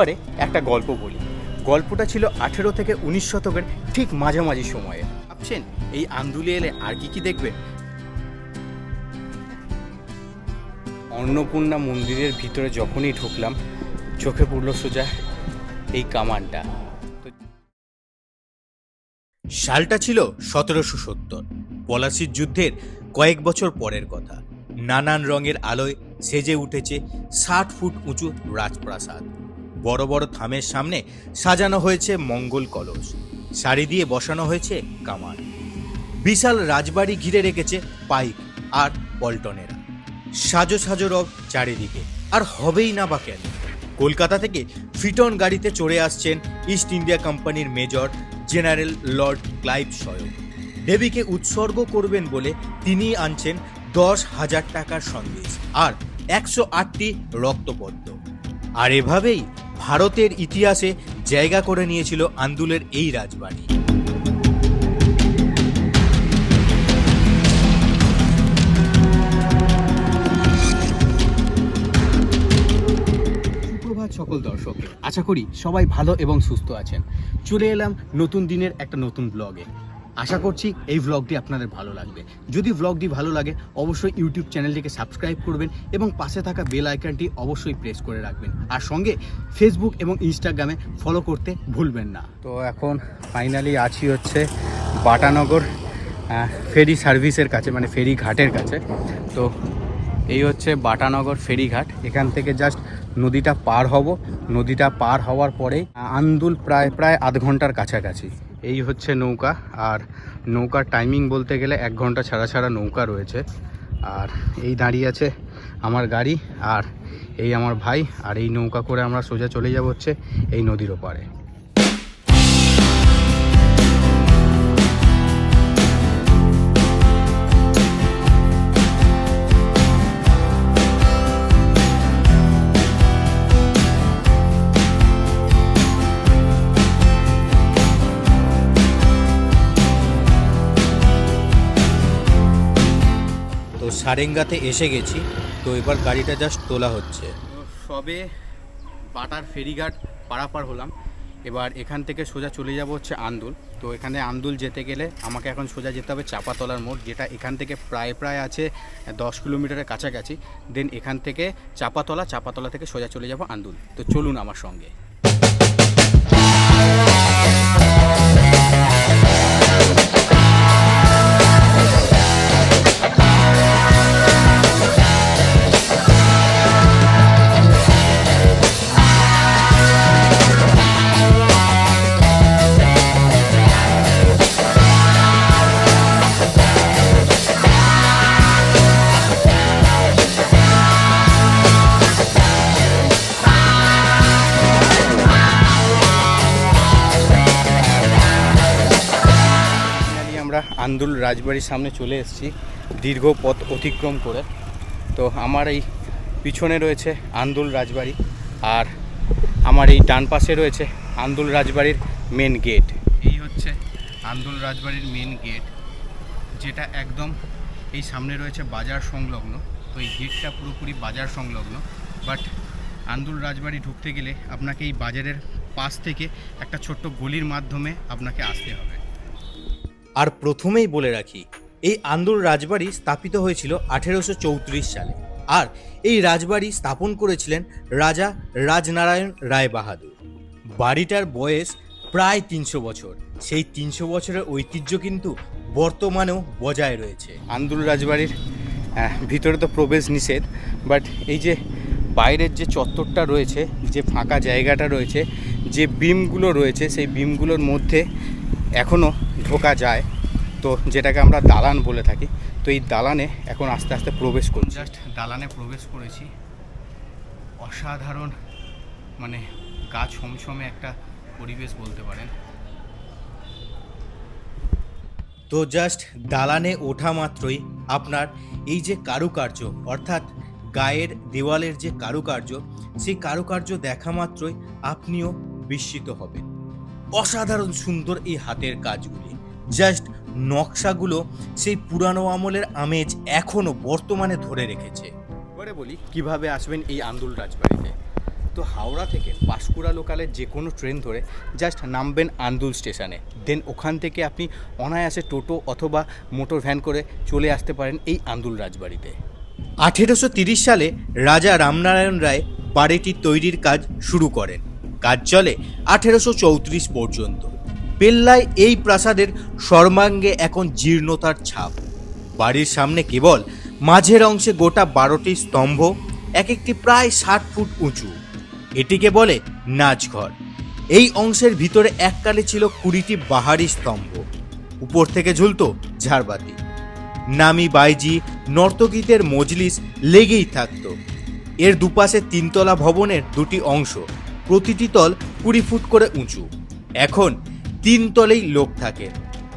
পরে একটা গল্প বলি। গল্পটা ছিল আঠেরো থেকে উনিশ শতকের ঠিক মাঝামাঝি সময়ে। ভাবছেন, এই আন্দুলে এলে আর কি কি দেখবেন অন্নপূর্ণা মন্দিরের ভিতরে যখনই ঢুকলাম, চোখে পড়ল সোজা এই কামানটা। সালটা ছিল সতেরোশো সত্তর। পলাশির যুদ্ধের কয়েক বছর পরের কথা। নানান রঙের আলোয় সেজে উঠেছে ষাট ফুট উঁচু রাজপ্রাসাদ। বড় বড় থামের সামনে সাজানো হয়েছে মঙ্গল কলস। সারি দিয়ে বসানো হয়েছে কামান। বিশাল রাজবাড়ি ঘিরে রেখেছে পাইক আর পল্টনেরা। সাজো সাজো রব চারিদিকে, আর হবেই না বা কেন? কলকাতা থেকে ফিটন গাড়িতে চড়ে আসছেন ইস্ট ইন্ডিয়া কোম্পানির মেজর জেনারেল লর্ড ক্লাইভ স্বয়ং। দেবীকে উৎসর্গ করবেন বলে তিনি আনছেন দশ হাজার টাকার সন্দেশ আর একশো আটটি রক্তপদ্ম। আর এভাবেই ভারতের ইতিহাসে জায়গা করে নিয়েছিল আন্দুলের এই রাজবাড়ি। সকল দর্শককে আশা করি সবাই ভালো এবং সুস্থ আছেন। চলে এলাম নতুন দিনের একটা নতুন ব্লগে আশা করছি এই ব্লগটি আপনাদের ভালো লাগবে। যদি ব্লগটি ভালো লাগে, অবশ্যই ইউটিউব চ্যানেলটিকে সাবস্ক্রাইব করবেন এবং পাশে থাকা বেল আইকনটি অবশ্যই প্রেস করে রাখবেন। আর সঙ্গে ফেসবুক এবং ইনস্টাগ্রামে ফলো করতে ভুলবেন না। তো এখন ফাইনালি আছি হচ্ছে বাটানগর ফেরি সার্ভিসের কাছে মানে ফেরি ঘাটের কাছে। তো এই হচ্ছে বাটানগর ফেরিঘাট এখান থেকে জাস্ট নদীটা পার হব। নদীটা পার হওয়ার পরে আন্দুল প্রায় প্রায় আধ ঘণ্টার কাছাকাছি। এই হচ্ছে নৌকা, আর নৌকার টাইমিং বলতে গেলে এক ঘণ্টা ছাড়া ছাড়া নৌকা রয়েছে। আর এই দাঁড়িয়ে আছে আমার গাড়ি, আর এই আমার ভাই, আর এই নৌকা করে আমরা সোজা চলে যাব হচ্ছে এই নদীর ওপারে। সারেঙ্গাতে এসে গেছি, তো এবার গাড়িটা জাস্ট তোলা হচ্ছে। সবে বাটার ফেরিঘাট পারাপার হলাম। এবার এখান থেকে সোজা চলে যাব হচ্ছে আন্দুল। তো এখানে আন্দুল যেতে গেলে আমাকে এখন সোজা যেতে হবে চাপাতলার মোড়, যেটা এখান থেকে প্রায় প্রায় আছে দশ কিলোমিটারের কাছাকাছি। দেন এখান থেকে চাপাতলা চাপাতলা থেকে সোজা চলে যাব আন্দুল। তো চলুন আমার সঙ্গে। আন্দুল রাজবাড়ির সামনে চলে এসেছি দীর্ঘ পথ অতিক্রম করে। তো আমার এই পিছনে রয়েছে আন্দুল রাজবাড়ি আর আমার এই ডান পাশে রয়েছে আন্দুল রাজবাড়ির মেন গেট এই হচ্ছে আন্দুল রাজবাড়ির মেন গেট যেটা একদম এই সামনে রয়েছে বাজার সংলগ্ন। তো এই গেটটা পুরোপুরি বাজার সংলগ্ন। বাট আন্দুল রাজবাড়ি ঢুকতে গেলে আপনাকে এই বাজারের পাশ থেকে একটা ছোট্ট গলির মাধ্যমে আপনাকে আসতে হবে। আর প্রথমেই বলে রাখি, এই আন্দুল রাজবাড়ি স্থাপিত হয়েছিল আঠেরোশো চৌত্রিশ সালে। আর এই রাজবাড়ি স্থাপন করেছিলেন রাজা রাজনারায়ণ রায় বাহাদুর বাড়িটার বয়স প্রায় তিনশো বছর। সেই তিনশো বছরের ঐতিহ্য কিন্তু বর্তমানেও বজায় রয়েছে। আন্দুল রাজবাড়ির ভিতরে তো প্রবেশ নিষেধ বাট এই যে বাইরের যে চত্বরটা রয়েছে, যে ফাঁকা জায়গাটা রয়েছে, যে বিমগুলো রয়েছে, সেই বিমগুলোর মধ্যে এখনও ঢোকা যায় তো যেটাকে আমরা দালান বলে থাকি তো এই দালানে এখন আস্তে আস্তে প্রবেশ করছি। জাস্ট দালানে প্রবেশ করেছি। অসাধারণ মানে গা ছমছমে একটা পরিবেশ বলতে পারেন। তো জাস্ট দালানে ওঠা মাত্রই আপনার এই যে কারুকার্য অর্থাৎ গায়ের দেওয়ালের যে কারুকার্য সেই কারুকার্য দেখা মাত্রই আপনিও বিস্মিত হবেন। অসাধারণ সুন্দর এই হাতের কাজগুলি। জাস্ট নকশাগুলো সেই পুরানো আমলের আমেজ এখনও বর্তমানে ধরে রেখেছে। এবারে বলি কীভাবে আসবেন এই আন্দুল রাজবাড়িতে? তো হাওড়া থেকে পাঁশকুড়া লোকালের যে কোনো ট্রেন ধরে জাস্ট নামবেন আন্দুল স্টেশনে। দেন ওখান থেকে আপনি অনায়াসে টোটো অথবা মোটর ভ্যান করে চলে আসতে পারেন এই আন্দুল রাজবাড়িতে। আঠেরোশো তিরিশ সালে রাজা রামনারায়ণ রায় বাড়িটি তৈরির কাজ শুরু করেন। কাজ চলে আঠেরোশো চৌত্রিশ পর্যন্ত। পেল্লায় এই প্রাসাদের সর্বাঙ্গে এখন জীর্ণতার ছাপ। বাড়ির সামনে কেবল মাঝের অংশে গোটা বারোটি স্তম্ভ এক একটি প্রায় ষাট ফুট উঁচু। এটিকে বলে নাচঘর। এই অংশের ভিতরে এককালে ছিল কুড়িটি বাহারি স্তম্ভ, উপর থেকে ঝুলতো ঝাড়বাতি। নামি বাইজি, নর্তকীদের মজলিস লেগেই থাকত। এর দুপাশে তিনতলা ভবনের দুটি অংশ, প্রতিটি তল কুড়ি ফুট করে উঁচু। এখন তিন তলেই লোক থাকে।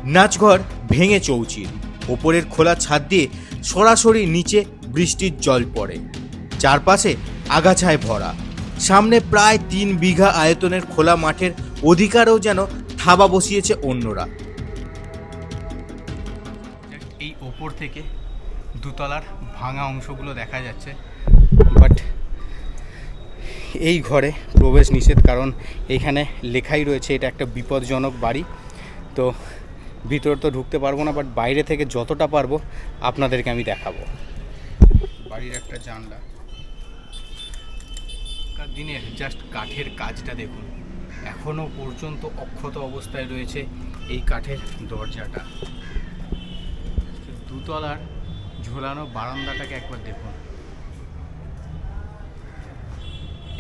নাচঘর ভেঙে চৌচির। ওপরের খোলা ছাদ দিয়ে সরাসরি নিচে বৃষ্টির জল পড়ে। চারপাশে আগাছায় ভরা। সামনে প্রায় তিন বিঘা আয়তনের খোলা মাঠের অধিকারও যেন থাবা বসিয়েছে অন্যরা। এই ওপর থেকে দুতলার ভাঙা অংশগুলো দেখা যাচ্ছে। এই ঘরে প্রবেশ নিষেধ, কারণ এখানে লেখাই রয়েছে এটা একটা বিপজ্জনক বাড়ি। তো ভিতরে তো ঢুকতে পারব না বাট বাইরে থেকে যতটা পারব আপনাদেরকে আমি দেখাবো। বাড়ির একটা জানলা। দিনের জাস্ট কাঠের কাজটা দেখুন। এখনও পর্যন্ত অক্ষত অবস্থায় রয়েছে এই কাঠের দরজাটা। দুতলার ঝোলানো বারান্দাটাকে একবার দেখুন।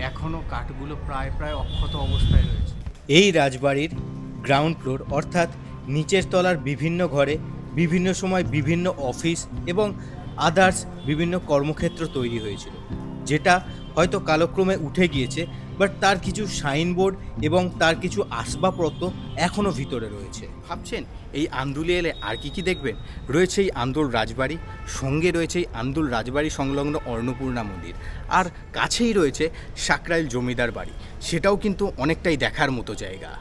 এখনও কাঠগুলো প্রায় প্রায় অক্ষত অবস্থায় রয়েছে। এই রাজবাড়ির গ্রাউন্ড ফ্লোর অর্থাৎ নিচের তলার বিভিন্ন ঘরে বিভিন্ন সময় বিভিন্ন অফিস এবং আদার্স বিভিন্ন কর্মক্ষেত্র তৈরি হয়েছিল, যেটা হয়তো কালক্রমে উঠে গিয়েছে বাট তার কিছু সাইনবোর্ড এবং তার কিছু আসবাবপত্র এখনও ভিতরে রয়েছে। ভাবছেন এই আন্দুলে এলে আর কি কি দেখবেন? রয়েছে এই আন্দুল রাজবাড়ি সঙ্গে রয়েছে এই আন্দুল রাজবাড়ি সংলগ্ন অন্নপূর্ণা মন্দির আর কাছেই রয়েছে সাকরাইল জমিদার বাড়ি। সেটাও কিন্তু অনেকটাই দেখার মতো জায়গা।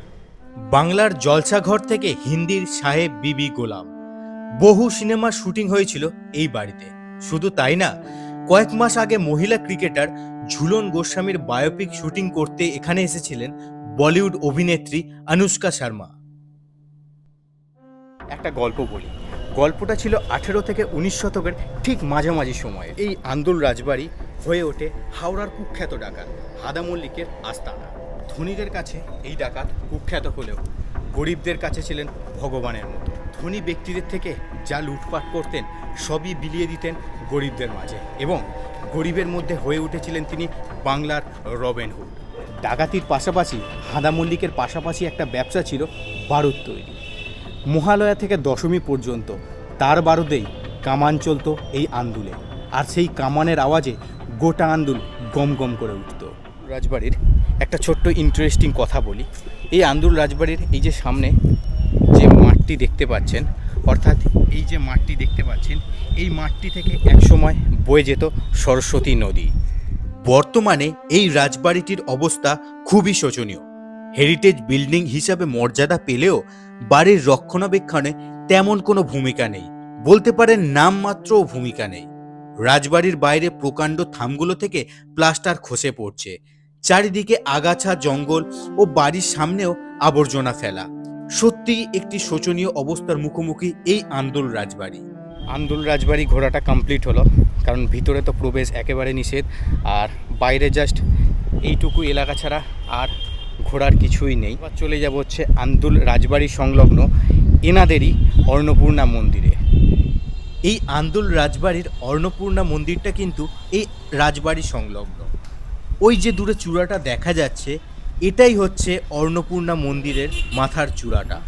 বাংলার জলসাঘর থেকে হিন্দির সাহেব বিবি গোলাম। বহু সিনেমার শুটিং হয়েছিল এই বাড়িতে। শুধু তাই না কয়েক মাস আগে মহিলা ক্রিকেটার ঝুলন গোস্বামীর বায়োপিক শুটিং করতে এখানে এসেছিলেন বলিউড অভিনেত্রী অনুষ্কা শর্মা একটা গল্প বলি। গল্পটা ছিল আঠেরো থেকে উনিশ শতকের ঠিক মাঝামাঝি সময়ে। এই আন্দোল রাজবাড়ি হয়ে ওঠে হাওড়ার কুখ্যাত ডাকাত হাদা মল্লিকের আস্তানা। ধনীদের কাছে এই ডাকাত কুখ্যাত হলেও গরিবদের কাছে ছিলেন ভগবানের মতো। ধনী ব্যক্তিদের থেকে যা লুটপাট করতেন, সবই বিলিয়ে দিতেন গরিবদের মাঝে। এবং গরিবের মধ্যে হয়ে উঠেছিলেন তিনি বাংলার রবেনহুড ডাকাতির পাশাপাশি হাদা মল্লিকের পাশাপাশি একটা ব্যবসা ছিল বারুদ তৈরি। মহালয়া থেকে দশমী পর্যন্ত তার বারুদেই কামান চলতো এই আন্দুলে। আর সেই কামানের আওয়াজে গোটা আন্দুল গম গম করে উঠত। রাজবাড়ির একটা ছোট্ট ইন্টারেস্টিং কথা বলি। এই আন্দুল রাজবাড়ির এই যে সামনে যে মাঠটি দেখতে পাচ্ছেন অর্থাৎ এই যে মাঠটি দেখতে পাচ্ছেন, এই মাঠটি থেকে একসময় বয়ে যেত সরস্বতী নদী। বর্তমানে এই রাজবাড়িটির অবস্থা খুবই শোচনীয়। হেরিটেজ বিল্ডিং হিসাবে মর্যাদা পেলেও বাড়ির রক্ষণাবেক্ষণে তেমন কোনো ভূমিকা নেই। বলতে পারেন নামমাত্রও ভূমিকা নেই। রাজবাড়ির বাইরে প্রকাণ্ড থামগুলো থেকে প্লাস্টার খসে পড়ছে। চারিদিকে আগাছা, জঙ্গল ও বাড়ির সামনেও আবর্জনা ফেলা। সত্যি একটি শোচনীয় অবস্থার মুখোমুখি এই আন্দোল রাজবাড়ি। আন্দোল রাজবাড়ি ঘোরাটা কমপ্লিট হলো কারণ ভিতরে তো প্রবেশ একেবারে নিষেধ আর বাইরে জাস্ট এইটুকু এলাকা ছাড়া আর ঘোরার কিছুই নেই। এবার চলে যাব হচ্ছে আন্দুল রাজবাড়ি সংলগ্ন এনাদেরই অন্নপূর্ণা মন্দিরে। এই আন্দুল রাজবাড়ির অন্নপূর্ণা মন্দিরটা কিন্তু এই রাজবাড়ি সংলগ্ন। ওই যে দূরে চূড়াটা দেখা যাচ্ছে এটাই হচ্ছে অন্নপূর্ণা মন্দিরের মাথার চূড়াটা।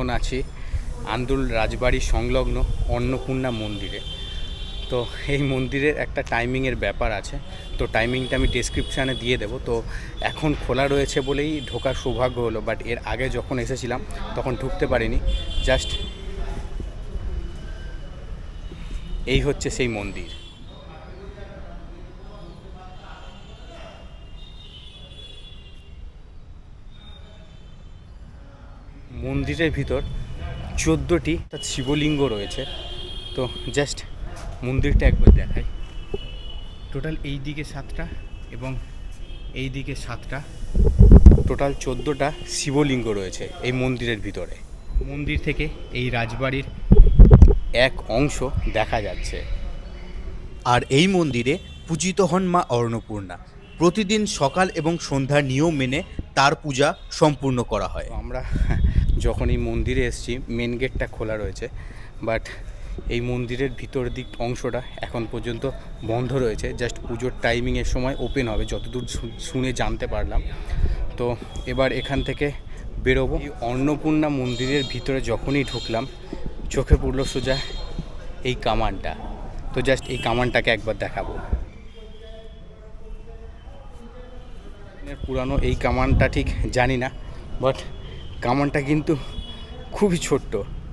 এখন আছি আন্দুল রাজবাড়ি সংলগ্ন অন্নপূর্ণা মন্দিরে। তো এই মন্দিরের একটা টাইমিংয়ের ব্যাপার আছে। তো টাইমিংটা আমি ডেসক্রিপশানে দিয়ে দেবো। তো এখন খোলা রয়েছে বলেই ঢোকার সৌভাগ্য হলো বাট এর আগে যখন এসেছিলাম, তখন ঢুকতে পারিনি। জাস্ট এই হচ্ছে সেই মন্দির। মন্দিরের ভিতর চোদ্দোটি শিবলিঙ্গ রয়েছে। তো জাস্ট মন্দিরটা একবার দেখাই। টোটাল এই দিকে সাতটা এবং এই দিকে সাতটা। টোটাল চোদ্দোটা শিবলিঙ্গ রয়েছে এই মন্দিরের ভিতরে। মন্দির থেকে এই রাজবাড়ির এক অংশ দেখা যাচ্ছে। আর এই মন্দিরে পূজিত হন মা অন্নপূর্ণা প্রতিদিন সকাল এবং সন্ধ্যার নিয়ম মেনে তার পূজা সম্পূর্ণ করা হয়। আমরা যখন এই মন্দিরে এসেছি মেন গেটটা খোলা রয়েছে বাট এই মন্দিরের ভিতর দিক অংশটা এখন পর্যন্ত বন্ধ রয়েছে। জাস্ট পুজোর টাইমিংয়ের সময় ওপেন হবে, যতদূর শুনে জানতে পারলাম। তো এবার এখান থেকে বেরোবো। এই অন্নপূর্ণা মন্দিরের ভিতরে যখনই ঢুকলাম, চোখে পড়ল সোজা এই কামানটা। তো জাস্ট এই কামানটাকে একবার দেখাবো। পুরানো এই কামানটা ঠিক জানি না বাট কামানটা কিন্তু খুবই ছোট্ট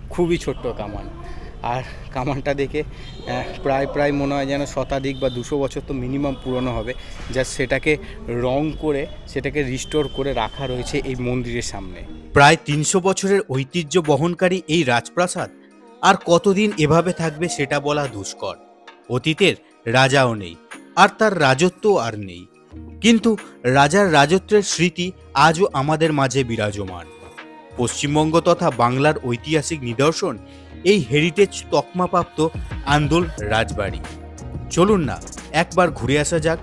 খুবই ছোট্ট কামান। আর কামানটা দেখে প্রায় প্রায় মনে হয় যেন শতাধিক বা দুশো বছর তো মিনিমাম পুরনো হবে। যা সেটাকে রং করে, সেটাকে রিস্টোর করে রাখা রয়েছে এই মন্দিরের সামনে। প্রায় তিনশো বছরের ঐতিহ্য বহনকারী এই রাজপ্রাসাদ আর কতদিন এভাবে থাকবে সেটা বলা দুষ্কর। অতীতের রাজাও নেই, আর তার রাজত্বও আর নেই। কিন্তু রাজার রাজত্বের স্মৃতি আজও আমাদের মাঝে বিরাজমান। পশ্চিমবঙ্গ তথা বাংলার ঐতিহাসিক নিদর্শন এই হেরিটেজ তকমাপ্রাপ্ত আন্দোল রাজবাড়ি। চলুন না, একবার ঘুরে আসা যাক